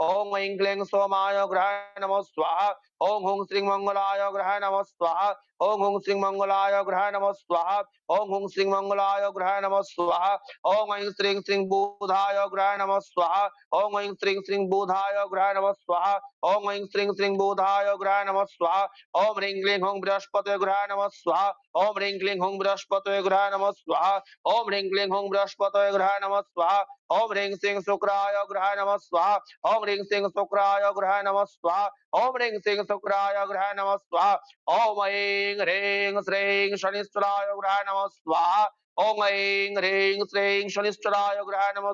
ओम ऐं क्लीं सोमाय ग्रहाय नमः स्वाहा। ओं हुं श्रीं मंगलाय ग्रहाय नमः स्वाहा। ओम हुं श्रीं मंगलाय ग्रहाय नमः स्वाहा ओम हुं श्रीं मंगलाय ग्रहाय नमः स्वाहा ओम ऐं श्रीं श्रीं बुधाय ग्रहाय नमः स्वाहा ओम ऐं श्रीं श्रीं बुधाय ग्रहाय नमः स्वाहा ओम ऐं श्रीं श्रीं बुधाय ग्रहाय नमः स्वाहा ओम ह्रीं क्लीं हुं बृहस्पते ग्रहाय नमः स्वाहा ओम ह्रीं क्लीं हुं बृहस्पते ग्रहाय नमः स्वाहा ओम ह्रीं क्लीं हुं बृहस्पते ग्रहाय नमः स्वाहा ओम ह्रीं श्रीं शुक्राय ग्रहाय नमः स्वाहा ओम ह्रीं श्रीं शुक्राय ग्रहाय नमः स्वाहा ओम ह्रीं सिंह शुक्राय ग्रह नम स्वाहा। ओम ऐं ह्रीं श्रीं शनिश्चराय ग्रह नमः स्वाहा। ओम ऐं ह्रीं श्रीं शनिश्चराय ग्रह नमः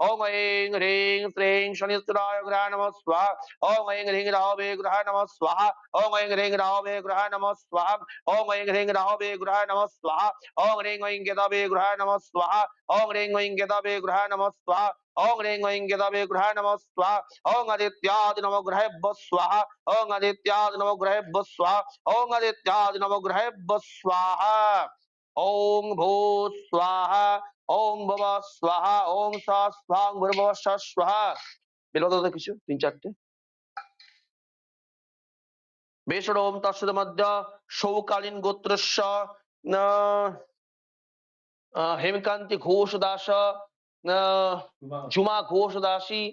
ओम ऐं ह्रीं श्रीं शनिश्चराय ग्रहाय नमः स्वाहा ओम ऐं ह्रीं राहवे ग्रहाय नमः स्वाहा ओम ऐं ह्रीं राहवे ग्रहाय नमः स्वाहा ओम ऐं ह्रीं राहवे ग्रहाय नमः स्वाहा ओम ह्रीं ऐं गेदावे ग्रहाय नमः स्वाहा ओम ह्रीं ऐं गेदावे ग्रहाय नमः स्वाहा ओम ह्रीं ऐं गेदावे ग्रहाय नमः स्वाहा ओम आदित्यादि नवग्रहेभ्यः स्वाहा ओम आदित्यादि नवग्रहेभ्यः स्वाहा ओम आदित्यादि नवग्रहेभ्यः स्वाहा ओम भू स्वाहा ওম বাবা স্বাহা, ওম স্বাং স্বা স্বাহা। বিলদ কিছু? তিন, চারটে? বেসর ওম তৎসদ মধ্য সৌকালীন গোত্রস্য হেমকান্তি ঘোষ দাস ঝুমা ঘোষ দাসী,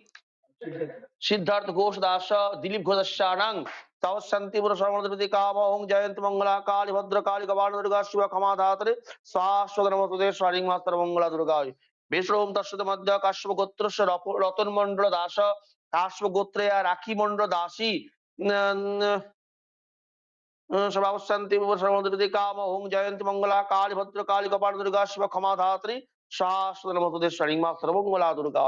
সিদ্ধার্থ ঘোষ দাস, দিলীপ ঘোষানাং তাও ওং জয়ন্ত মঙ্গলা কালী ভদ্র কালী গবাণ দুর্গা শিব ক্ষমা ধাত্রে শাশ্বত নমস্তে স্বরিং মাস্তর মঙ্গলা দুর্গা বেসর ওম তৎসদ মধ্য কাশ্যপ রপ- রতন মন্ডল দাস। কাশ্যপ গোত্রে রাখি মন্ডল দাসী মঙ্গলা কালী ভদ্র কালী গবাণ দুর্গা শিব ক্ষমা ধাত্রে শাশ্বত নমস্তে মাস্তর মঙ্গলা দুর্গা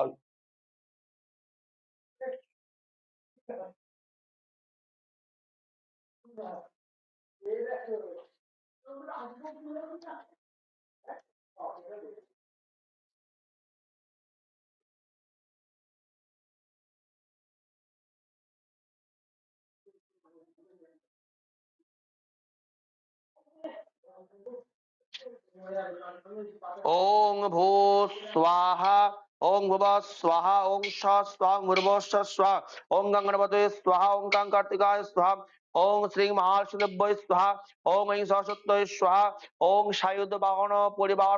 ओम भू स्वाहा, ओम भुव स्वाहा, ओम श स्वाहा, ओम गंगणपते स्वाहा, ओम कां कार्तिकाय स्वाहा ওং শ্রী মহাশুভ্য স্বাহা ওং ঐ সশত্ব স্বাহা ওং সায়ুধ বাহন পরিবার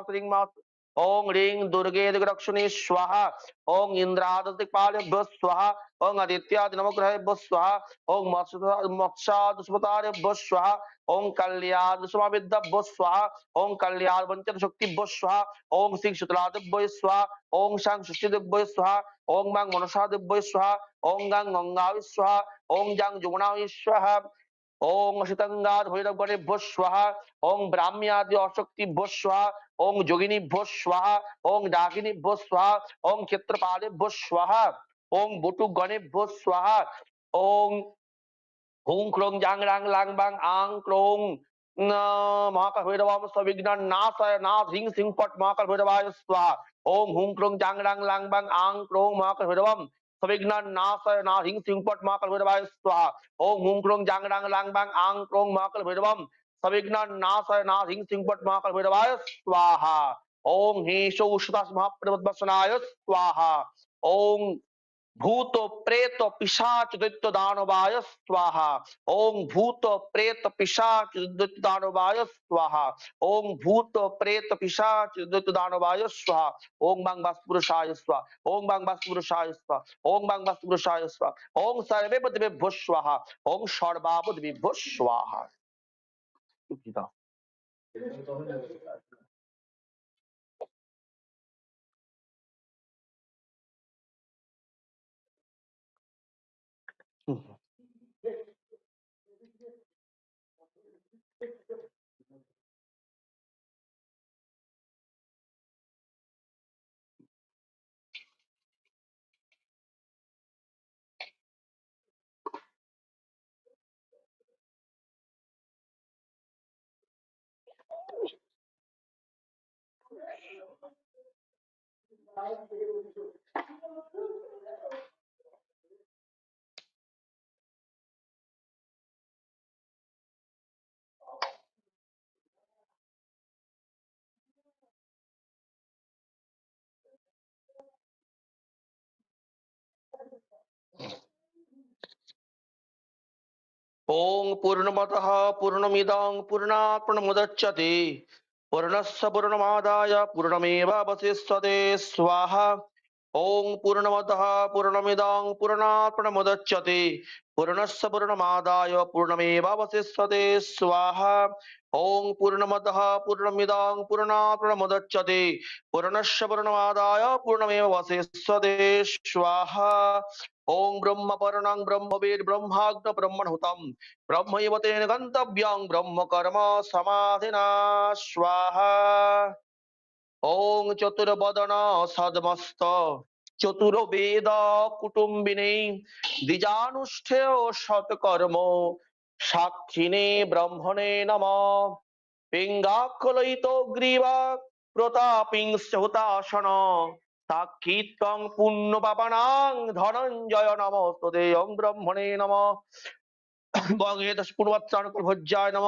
ओं ह्री दुर्गे दिग्रक्षिणी स्वाहा ओं इंद्रादिपाल स्वाहा ओं आदिद नमग्रह स्वाहा ओं मोक्षादुस्मतार्य स्वाहा ओं कल्याण स्वामिद्य स्वाहा ओं कल्याद वंचन शक्ति स्वाहा ओं श्री शुक्लादिव्य स्वाहा ओं शां सृष्टिदिव्य स्वाहा ओं मांग मनुषादिव्य स्वाहा ओं गांग गंगा स्वाहा ओं जांग जुगुणा स्वाहा ओम शीतंगाद भैरवगणेभ्यो स्वाहा ओम ब्राह्म्यादि अशक्तिभ्यो स्वाहा ओम जोगिनीभ्यो स्वाहा ओम डाकिनीभ्यो स्वाहा ओम क्षेत्रपालेभ्यो स्वाहा ओम बटुगणेभ्यो स्वाहा ओम হুং ক্রোং জাং রাং লাং বাং আং ক্রোং মহাকাল ভৈরবাম সবিঘ্ন নাশায় নাথ হিং সিং পট মহাকাল ভৈরবায় স্বাহা ওম হুং ক্রোং জাং রাং লাং বাং আং ক্রোং মহাকাল ভৈরবাম सविघ्न नाश नाहिंग सिंहपट महाकल स्वाहा। ओम हुम क्रोम लांग आंग क्रोम महाकल भैरवम। सविघ्न नाश नाहिंग सिंहपट महाकल भैरवाय स्वाहा। ओम हेशो स्वाहा। ओम भूत प्रेत पिशाच दैत्य दानवाय स्वाहा ओम भूत प्रेत पिशाच दैत्य दानवाय स्वाहा ओम भूत प्रेत पिशाच दैत्य दानवाय स्वाहा ओम बांग पुरुषाय स्वाहा ओम बांग पुरुषाय स्वाहा ओम बांग पुरुषाय स्वाहा ओम सर्वे बुद्धिभ्यो स्वाहा ओम सर्वाबुद्धिभ्यो स्वाहा Mhm. ওং পূর্ণমত পূর্ণমিদং পূর্ণাৎ পূর্ণমুদচ্যতে পূর্ণস্য পূর্ণমাদায় পূর্ণমেব অবশিষ্যতে স্বাহা ওং পূর্ণমদ পূর্ণমিদং পূর্ণাৎ প্রণমোদচ্যতে পূর্ণমাদায় পূর্ণমেবাবশিষ্যতে স্বাহ ওং পূর্ণমদ পূর্ণমিদং পূর্ণাৎ প্রণমোদচ্যতে পূর্ণমাদায় পূর্ণমেবাবশিষ্যতে স্বাহ ওং ব্রহ্মপর্ণং ব্রহ্মবীর ব্রহ্মাগ্ন ব্রহ্মণহুতম ব্রহ্মৈবতেন গন্তব্যং ব্রহ্মকর্ম সমাধিনা স্বাহা ওং চতুর্বদন সদমস্ত। চতুর্বেদ কুটুম্বিনী, দ্বিজানুষ্ঠেয় সৎকর্ম, সাক্ষিণে ব্রহ্মণে নম। পিঙ্গাকলিত গ্রীবা প্রতাপিং হুতাসন সাক্ষিতং পুণ্য পাপনাং ধনঞ্জয় নম তোদে ব্রহ্মণে নম। বঙ্গে দশ পূর্বাত্রানুকূল ভোজ্যায় নম।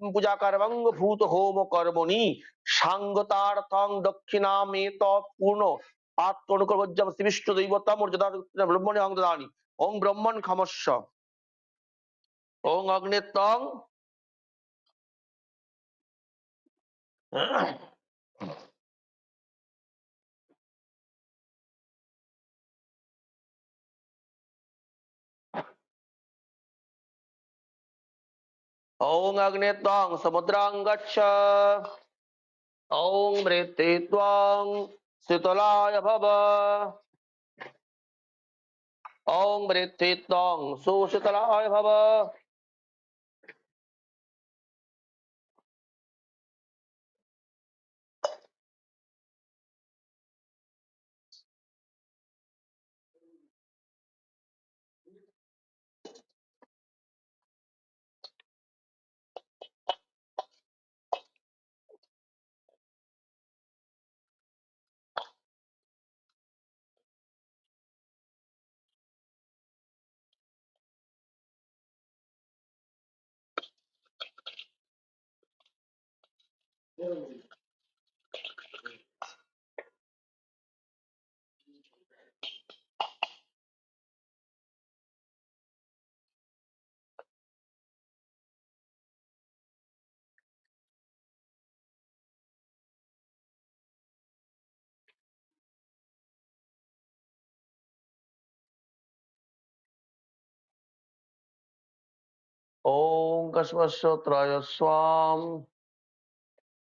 পূজা কর্মঙ্গ ভূত হোম কর্মণি সাঙ্গতার্থং দক্ষিণামে তৎপূর্ণ আত্মনুকর্মজ্জম শ্রীবিষ্ণ দৈবতা মর্যাদা ব্রহ্মণে অঙ্গ দানি ওং ব্রহ্মণ খামস্য ওং ॐ अग्ने त्वां समुद्रां गच्छ ॐ मृत्ति त्वां शीतलाय भव ॐ मृत्ति त्वां सुशीतलाय भव ॐ कस्मश्रोत्राय स्वाम्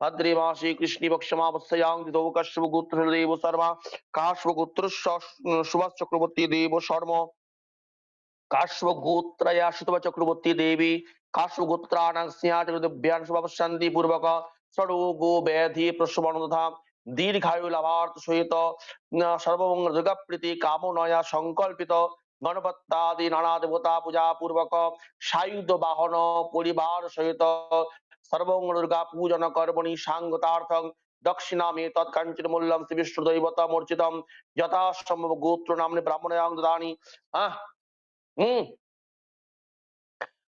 ভদ্রে মাসে কৃষ্ণী বক্ষমাবস্যাং দিতৌ কাশ্যপগোত্র দেব শর্মা কাশ্যপগোত্র সুভাষ চক্রবর্তী দেব শর্ম কাশ্যপগোত্রয়া সুতবা চক্রবর্তী দেবী কাশ্যগোত্রাণাং সিংহাচরদেব্যাং শুভশান্তি পূর্বক ষড়গো ব্যাধি প্রসবন তথা দীর্ঘায়ু লাভার্থ সহিত সর্বমঙ্গল দুর্গাপ্রীতি কামনয়া সংকল্পিত গণপত্যাদি নানা দেবতা পূজা পূর্বক সায়ুধ বাহন পরিবার সহিত সর্বমঙ্গল দুর্গা পূজন কর্মণি সাঙ্গতার্থং দক্ষিণামে তৎকাঞ্চন মূল্যম শ্রী বিষ্ণু দৈবতা মূর্চিতম যথাসম্ভব গোত্র নামনি ব্রাহ্মণয়াং দদানি। আহ, হম।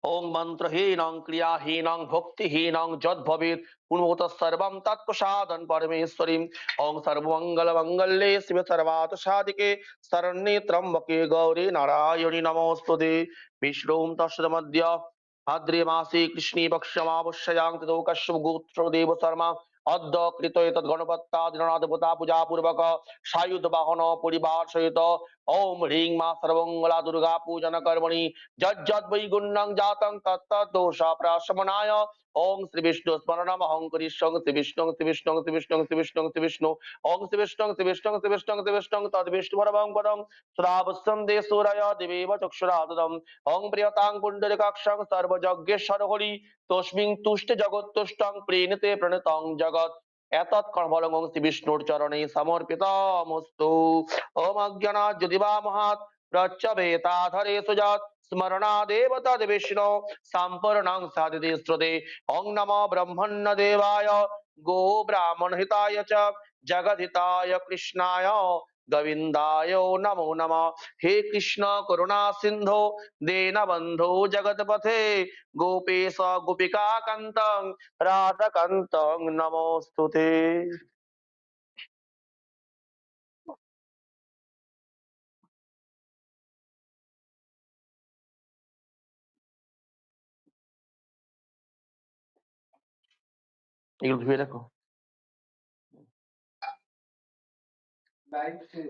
ওং মন্ত্রহীনং ক্রিয়াহীনং ভক্তিহীনং যদ ভবেৎ পুনভূত সর্বম তৎপ্রসাদন পরমেশ্বরীম ওং সর্বমঙ্গল মঙ্গলে শিবে সর্বাত সাধিকে শরণ্যে ত্রম্বকে গৌরী নারায়ণী নমস্তুতে। বিষ্ণুম তস্মদ্য भाद्रे मासे कृष्णे पक्षमावश्ययां ततो कश्यप गोत्रो देव शर्मा। অদ্য কৃত এতৎ গণপত্তাদিনাথ দেবতা পূজা পূর্বক সায়ুধ বাহন পরিবার সহিত। ওম হ্রিং মা সর্বমঙ্গলা দুর্গা পূজন কর্মণি। যজ্জদ বৈ জাতং তত্ত দোষ প্রশমনায়। ওম শ্রী বিষ্ণু স্মরণম। অহং করিষ্যং শ্রী বিষ্ণু শ্রী বিষ্ণু শ্রী বিষ্ণু শ্রী বিষ্ণু শ্রী বিষ্ণু। ওম শ্রী বিষ্ণু শ্রী বিষ্ণু শ্রী বিষ্ণু শ্রী বিষ্ণু তদ বিষ্ণু পরমং পদং। দে সূরয় দেবেব চক্ষুরাদদম। ওম প্রিয়তাং পুণ্ডরিকাক্ষং সর্বযজ্ঞেশ্বর হরি তস্মিং তুষ্ট জগৎ তুষ্টং প্রেণতে প্রণতং জগৎ এতৎ কর্মলং শ্রী বিষ্ণুর চরণে সমর্পিতমস্তু ওম অজ্ঞানা যদিবা মহাৎ প্রচ্ছবেতাধরে সুজাত স্মরণাদেব তদ বিষ্ণু সম্পূর্ণং সাধিতে শ্রুতে ওং নমো ব্রহ্মণ্য দেবায় গো ব্রাহ্মণ হিতায় চ জগদ্হিতায় কৃষ্ণায় গোবিন্দায় নমো নম হে কৃষ্ণ করুণা সিন্ধু দীনবন্ধু জগৎপথে গোপেশ গোপিকা কান্তং রাধাকান্তং নমস্তুতে এগুলো ধুয়ে রাখো लाइफ से